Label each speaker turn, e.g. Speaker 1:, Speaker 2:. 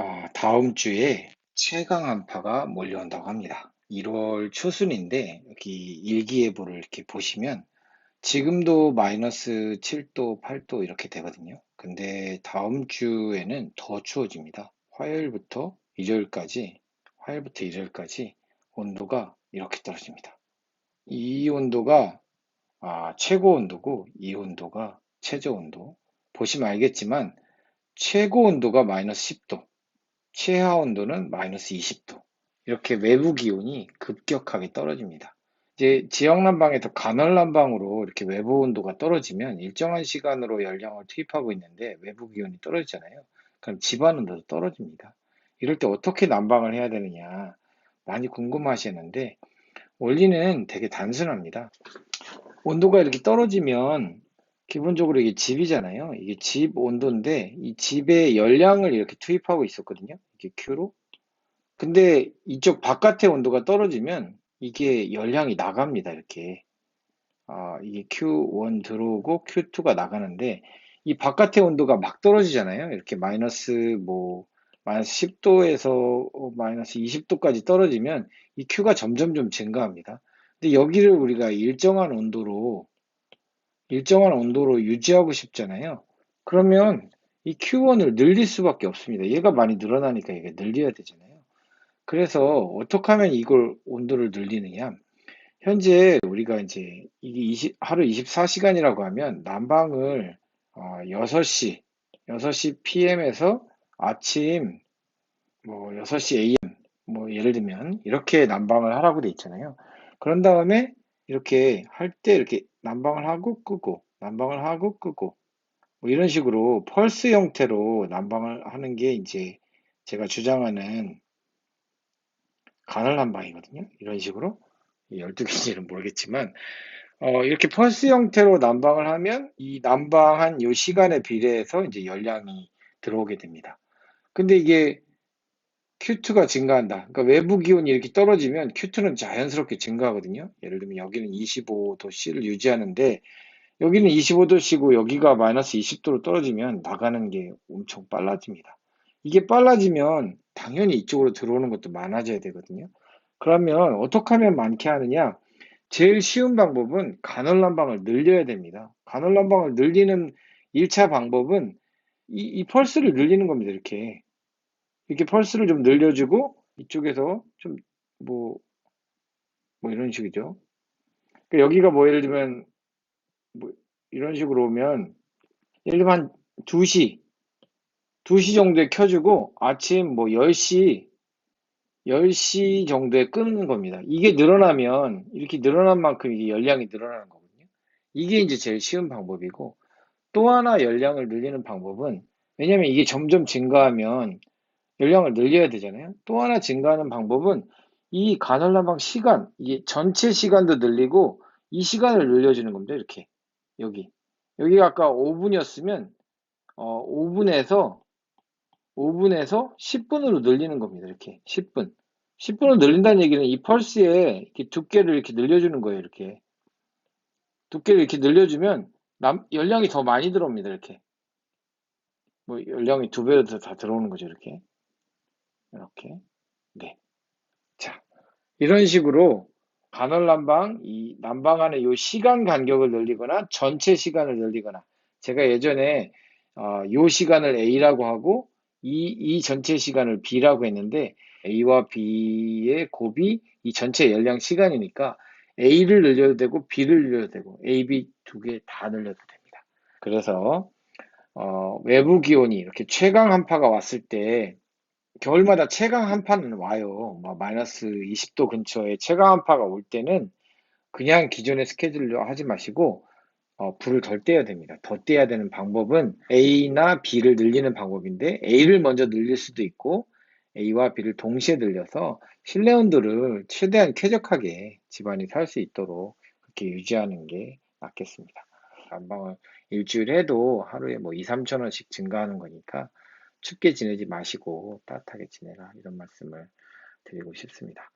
Speaker 1: 아, 다음 주에 최강 한파가 몰려온다고 합니다. 1월 초순인데 여기 일기예보를 이렇게 보시면 지금도 마이너스 7도, 8도 이렇게 되거든요. 근데 다음 주에는 더 추워집니다. 화요일부터 일요일까지, 화요일부터 일요일까지 온도가 이렇게 떨어집니다. 이 온도가 아, 최고 온도고 이 온도가 최저 온도. 보시면 알겠지만 최고 온도가 마이너스 10도, 최하 온도는 마이너스 20도. 이렇게 외부 기온이 급격하게 떨어집니다. 이제 지역 난방에서 간헐 난방으로 이렇게 외부 온도가 떨어지면 일정한 시간으로 열량을 투입하고 있는데 외부 기온이 떨어지잖아요. 그럼 집안 온도도 떨어집니다. 이럴 때 어떻게 난방을 해야 되느냐 많이 궁금하시는데 원리는 되게 단순합니다. 온도가 이렇게 떨어지면 기본적으로 이게 집이잖아요. 이게 집 온도인데 이 집에 열량을 이렇게 투입하고 있었거든요. 이게 Q로. 근데 이쪽 바깥의 온도가 떨어지면 이게 열량이 나갑니다. 이렇게. 아, 이게 Q1 들어오고 Q2가 나가는데 이 바깥의 온도가 막 떨어지잖아요. 이렇게 마이너스 뭐 마이너스 10도에서 마이너스 20도까지 떨어지면 이 Q가 점점 좀 증가합니다. 근데 여기를 우리가 일정한 온도로 일정한 온도로 유지하고 싶잖아요. 그러면 이 Q1을 늘릴 수밖에 없습니다. 얘가 많이 늘어나니까 이게 늘려야 되잖아요. 그래서 어떻게 하면 이걸 온도를 늘리느냐? 현재 우리가 이제 이게 20, 하루 24시간이라고 하면 난방을 어, 6시, 6시 PM에서 아침 뭐 6시 AM 뭐 예를 들면 이렇게 난방을 하라고 돼 있잖아요. 그런 다음에 이렇게 할 때 이렇게 난방을 하고 끄고 난방을 하고 끄고 뭐 이런 식으로 펄스 형태로 난방을 하는 게 이제 제가 주장하는 간헐 난방이거든요. 이런 식으로 12개인지는 모르겠지만 어, 이렇게 펄스 형태로 난방을 하면 이 난방한 요 시간에 비례해서 이제 열량이 들어오게 됩니다. 근데 이게 Q2가 증가한다. 그러니까 외부 기온이 이렇게 떨어지면 Q2는 자연스럽게 증가하거든요. 예를 들면 여기는 25도C를 유지하는데 여기는 25도씨고 여기가 마이너스 20도로 떨어지면 나가는 게 엄청 빨라집니다. 이게 빨라지면 당연히 이쪽으로 들어오는 것도 많아져야 되거든요. 그러면 어떻게 하면 많게 하느냐? 제일 쉬운 방법은 간헐난방을 늘려야 됩니다. 간헐난방을 늘리는 1차 방법은 이, 이 펄스를 늘리는 겁니다. 이렇게. 이렇게 펄스를 좀 늘려주고 이쪽에서 좀 뭐, 뭐 이런 식이죠. 그러니까 여기가 뭐 예를 들면 뭐 이런 식으로 오면 예를 들면 한 2시 2시 정도에 켜주고 아침 뭐 10시 10시 정도에 끄는 겁니다. 이게 늘어나면 이렇게 늘어난 만큼 이게 열량이 늘어나는 거거든요. 이게 이제 제일 쉬운 방법이고 또 하나 열량을 늘리는 방법은 왜냐면 이게 점점 증가하면 열량을 늘려야 되잖아요. 또 하나 증가하는 방법은 이 간헐 난방 시간, 이게 전체 시간도 늘리고 이 시간을 늘려주는 겁니다. 이렇게 여기 여기가 아까 5분이었으면 어, 5분에서 5분에서 10분으로 늘리는 겁니다. 이렇게 10분. 10분을 늘린다는 얘기는 이 펄스에 이렇게 두께를 이렇게 늘려주는 거예요. 이렇게 두께를 이렇게 늘려주면 남, 열량이 더 많이 들어옵니다. 이렇게 뭐 열량이 두 배로 다 들어오는 거죠. 이렇게 이렇게 네. 자 이런 식으로 간헐 난방 이 난방 안에 이 시간 간격을 늘리거나 전체 시간을 늘리거나 제가 예전에 어, 요 시간을 A라고 하고 이, 이 전체 시간을 B라고 했는데 A와 B의 곱이 이 전체 열량 시간이니까 A를 늘려도 되고 B를 늘려도 되고 A, B 두 개 다 늘려도 됩니다. 그래서 어, 외부 기온이 이렇게 최강 한파가 왔을 때 겨울마다 최강 한파는 와요. 뭐 마이너스 20도 근처에 최강 한파가 올 때는 그냥 기존의 스케줄로 하지 마시고 어, 불을 덜 떼야 됩니다. 더 떼야 되는 방법은 A나 B를 늘리는 방법인데 A를 먼저 늘릴 수도 있고 A와 B를 동시에 늘려서 실내 온도를 최대한 쾌적하게 집안이 살 수 있도록 그렇게 유지하는 게 낫겠습니다. 난방을 일주일 해도 하루에 뭐 2, 3천 원씩 증가하는 거니까 춥게 지내지 마시고 따뜻하게 지내라 이런 말씀을 드리고 싶습니다.